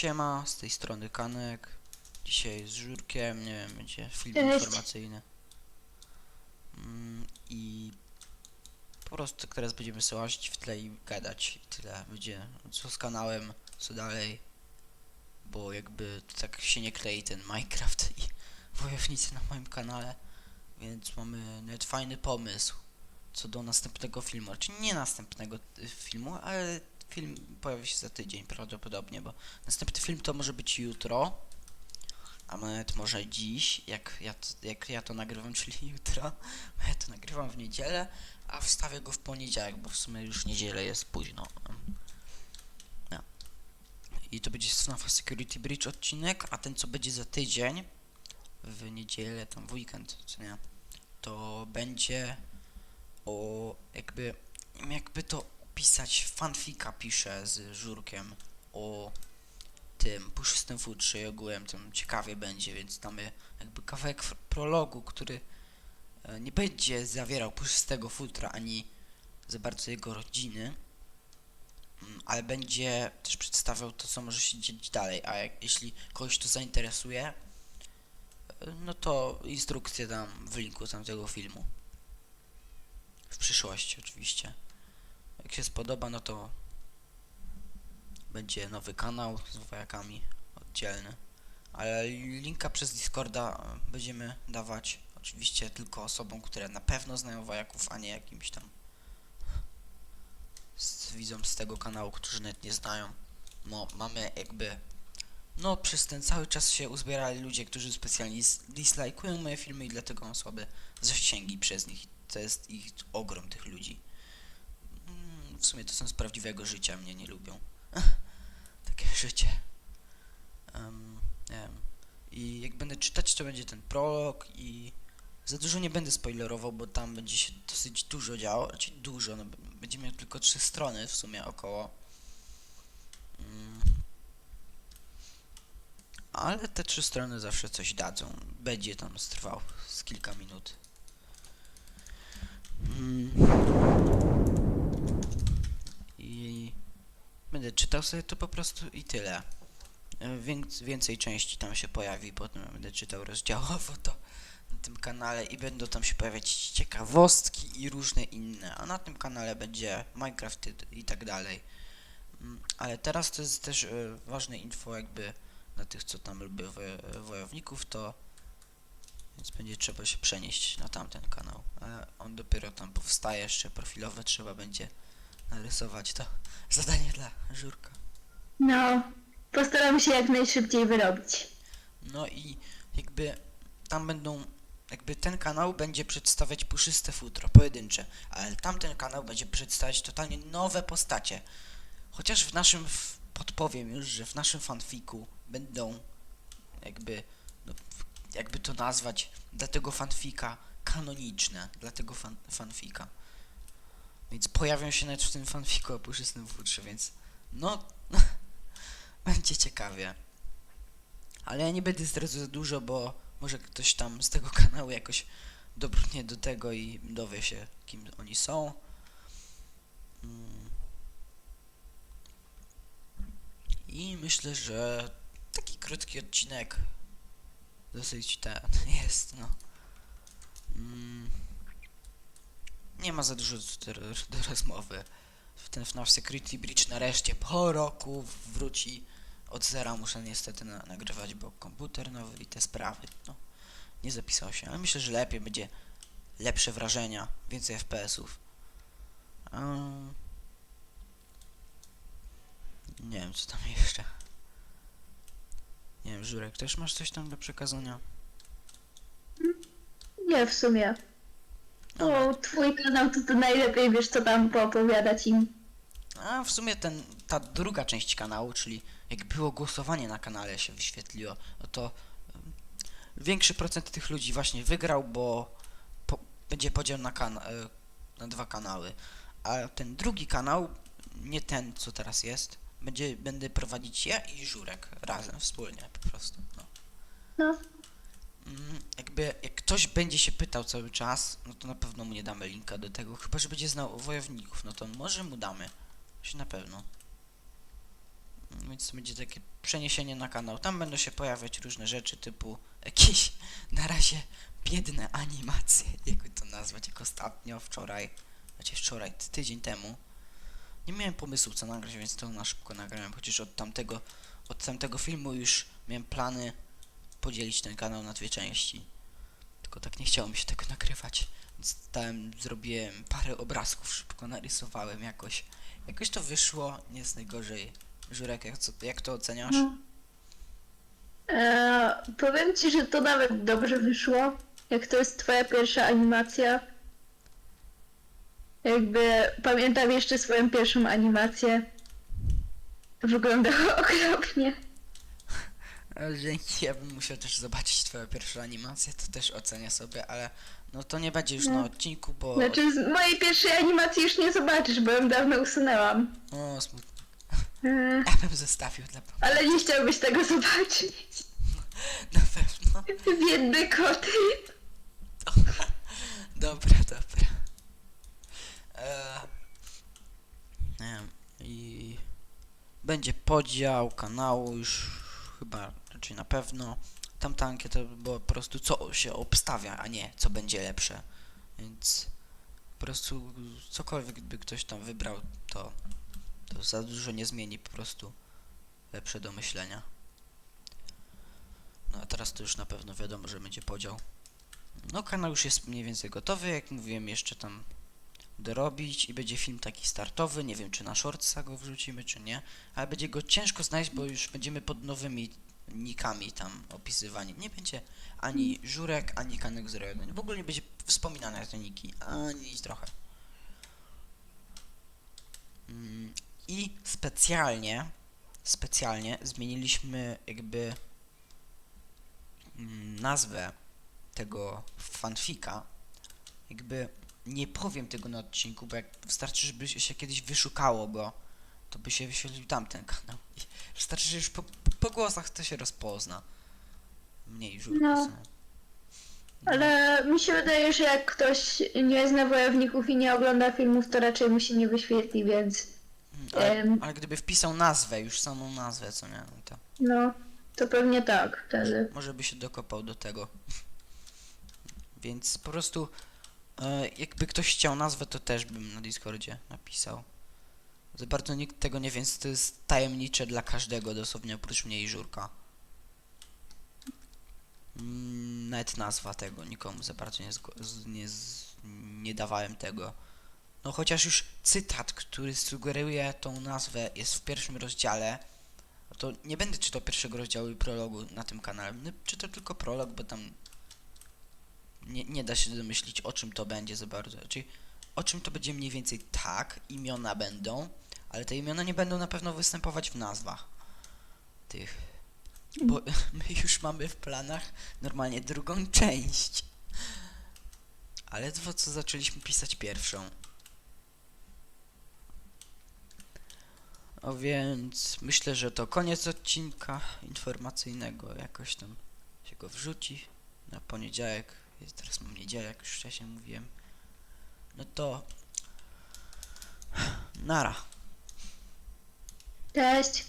Siema, z tej strony Kanek. Dzisiaj z Żurkiem, nie wiem, będzie film Cześć. informacyjny. Mm, I po prostu teraz będziemy sobie łazić w tle i gadać. I tyle. Będzie co z kanałem, co dalej. Bo jakby tak się nie klei ten Minecraft i wojownicy na moim kanale. Więc mamy nawet fajny pomysł co do następnego filmu. Znaczy nie następnego filmu, ale film pojawi się za tydzień prawdopodobnie, bo następny film to może być jutro, a nawet może dziś, jak ja, jak ja to nagrywam, czyli jutro. A ja to nagrywam w niedzielę, a wstawię go w poniedziałek, bo w sumie już niedzielę jest późno. No. I to będzie FNAF Security Bridge odcinek, a ten co będzie za tydzień, w niedzielę, tam w weekend, nie, to będzie o jakby jakby to opisać fanfika piszę z Żurkiem o tym puszystym futrze i ogółem tym ciekawie będzie, więc mamy jakby kawałek prologu, który e, nie będzie zawierał puszystego futra ani za bardzo jego rodziny, mm, ale będzie też przedstawiał to, co może się dziać dalej, a jak, jeśli kogoś to zainteresuje, e, no to instrukcję dam w linku tamtego filmu. W przyszłości oczywiście. Jak się spodoba, no to będzie nowy kanał z wojakami oddzielny. Ale linka przez Discorda będziemy dawać oczywiście tylko osobom, które na pewno znają wojaków, a nie jakimś tam z z tego kanału, którzy nawet nie znają. No, mamy jakby no, przez ten cały czas się uzbierali ludzie, którzy specjalnie dis- dislajkują moje filmy i dlatego mam słabe zasięgi przez nich. To jest ich ogrom tych ludzi. Sumie to są z prawdziwego życia, mnie nie lubią. Takie życie. Em, nie wiem. I jak będę czytać, to będzie ten prolog i za dużo nie będę spoilerował, bo tam będzie się dosyć dużo działo. Znaczy dużo, no, będzie miał tylko trzy strony w sumie około. Mm. Ale te trzy strony zawsze coś dadzą. Będzie tam trwał z kilka minut. Mm. I będę czytał sobie to po prostu i tyle. Więc, więcej części tam się pojawi, potem będę czytał rozdziałowo to na tym kanale i będą tam się pojawiać ciekawostki i różne inne, a na tym kanale będzie Minecraft i, tak dalej. Mm, Ale teraz to jest też e, ważne info jakby dla tych, co tam lubią wojo- wojowników, to więc będzie trzeba się przenieść na tamten kanał. Ale on dopiero tam powstaje, jeszcze profilowe trzeba będzie narysować to zadanie dla Żurka. No, postaram się jak najszybciej wyrobić. No i jakby tam będą, jakby ten kanał będzie przedstawiać puszyste futro, pojedyncze, ale tamten kanał będzie przedstawiać totalnie nowe postacie. Chociaż w naszym, w, podpowiem już, że w naszym fanfiku będą jakby, no, jakby to nazwać, dla tego fanfika kanoniczne, dla tego fan, fanfika. Więc pojawią się nawet w tym fanfiku o puszystym futrze, więc no, będzie ciekawie. Ale ja nie będę zdradzał za dużo, bo może ktoś tam z tego kanału jakoś dobrnie do tego i dowie się, kim oni są. Mm. I myślę, że taki krótki odcinek dosyć ten jest, no. Nie ma za dużo do, do, do rozmowy. Ten FNAF Security Bridge nareszcie po roku wróci od zera muszę niestety na, nagrywać, bo komputer nowy i te sprawy, no, nie zapisał się, ale myślę, że lepiej będzie lepsze wrażenia, więcej FPS-ów. Um, nie wiem, co tam jeszcze. Nie wiem, Żurek, też masz coś tam do przekazania? Nie, w sumie. Twój kanał to, to najlepiej wiesz, co tam poopowiadać im. A w sumie ten, ta druga część kanału, czyli jak było głosowanie na kanale się wyświetliło, no to większy procent tych ludzi właśnie wygrał, bo po, będzie podział na, e, na dwa kanały. A ten drugi kanał, nie ten co teraz jest, będzie, będę prowadzić ja i Żurek razem, wspólnie po prostu. No. No, jakby jak ktoś będzie się pytał cały czas, no to na pewno mu nie damy linka do tego, chyba że będzie znał wojowników, no to może mu damy. Się na pewno. Więc to będzie takie przeniesienie na kanał. Tam będą się pojawiać różne rzeczy typu jakieś na razie biedne animacje, jakby to nazwać, jak ostatnio, wczoraj, znaczy wczoraj, ty- tydzień temu. Nie miałem pomysłu co nagrać, więc to na szybko nagrałem, chociaż od tamtego, od tamtego filmu już miałem plany podzielić ten kanał na dwie części. Tylko tak nie chciało mi się tego nagrywać. Więc zrobiłem parę obrazków, szybko narysowałem jakoś. Jakoś to wyszło, nie jest najgorzej. Żurek, jak, co, jak to oceniasz? No. Eee, powiem ci, że to nawet dobrze wyszło. Jak to jest twoja pierwsza animacja. Jakby pamiętam jeszcze swoją pierwszą animację. Wyglądało okropnie. Dzięki, ja bym musiał też zobaczyć twoją pierwszą animację, to też ocenię sobie, ale no to nie będzie już No. na odcinku, bo... Znaczy z mojej pierwszej animacji już nie zobaczysz, bo ją dawno usunęłam. O, smutno. Eee, Ja bym zostawił dla... ale nie chciałbyś tego zobaczyć. Na pewno. Biedny koty. Dobra, dobra. Eee, nie wiem, i będzie podział kanału już chyba, raczej na pewno. Tamta ankieta była po prostu co się obstawia, a nie co będzie lepsze. Więc po prostu cokolwiek by ktoś tam wybrał, to, to za dużo nie zmieni, po prostu lepsze do myślenia. No a teraz to już na pewno wiadomo, że będzie podział. No kanał już jest mniej więcej gotowy, jak mówiłem jeszcze tam dorobić i będzie film taki startowy, nie wiem czy na shortsa go wrzucimy czy nie, ale będzie go ciężko znaleźć, bo już będziemy pod nowymi nikami tam opisywani. Nie będzie ani Żurek, ani Kanek 01. W ogóle nie będzie wspominane te niki, ani trochę. Mm, I specjalnie, specjalnie zmieniliśmy jakby mm, nazwę tego fanfika, jakby nie powiem tego na odcinku, bo jak wystarczy, żeby się kiedyś wyszukało go, to by się wyświetlił tamten kanał. Wystarczy, że już po, po głosach to się rozpozna. Mniej żółty No. są. No, Ale mi się wydaje, że jak ktoś nie zna wojowników i nie ogląda filmów, to raczej mu się nie wyświetli, więc mm, ale, em. ale gdyby wpisał nazwę, już samą nazwę, co nie, no to no, to pewnie tak wtedy. może by się dokopał do tego. Więc po prostu e, jakby ktoś chciał nazwę, to też bym na Discordzie napisał. Za bardzo nikt tego nie wie, więc to jest tajemnicze dla każdego, dosłownie oprócz mnie i Żurka. Nawet nazwa tego nikomu za bardzo nie, nie, nie dawałem tego. No chociaż już cytat, który sugeruje tą nazwę jest w pierwszym rozdziale, to nie będę czytał pierwszego rozdziału i prologu na tym kanale. No, czytam tylko prolog, bo tam nie, nie da się domyślić o czym to będzie za bardzo. Czyli o czym to będzie mniej więcej tak, imiona będą, ale te imiona nie będą na pewno występować w nazwach tych. Bo my już mamy w planach normalnie drugą część. Ale ledwo co zaczęliśmy pisać pierwszą. O więc myślę, że to koniec odcinka informacyjnego. Jakoś tam się go wrzuci na poniedziałek. Jest, teraz mam niedzielę, jak już wcześniej mówiłem. No to nara. Cześć.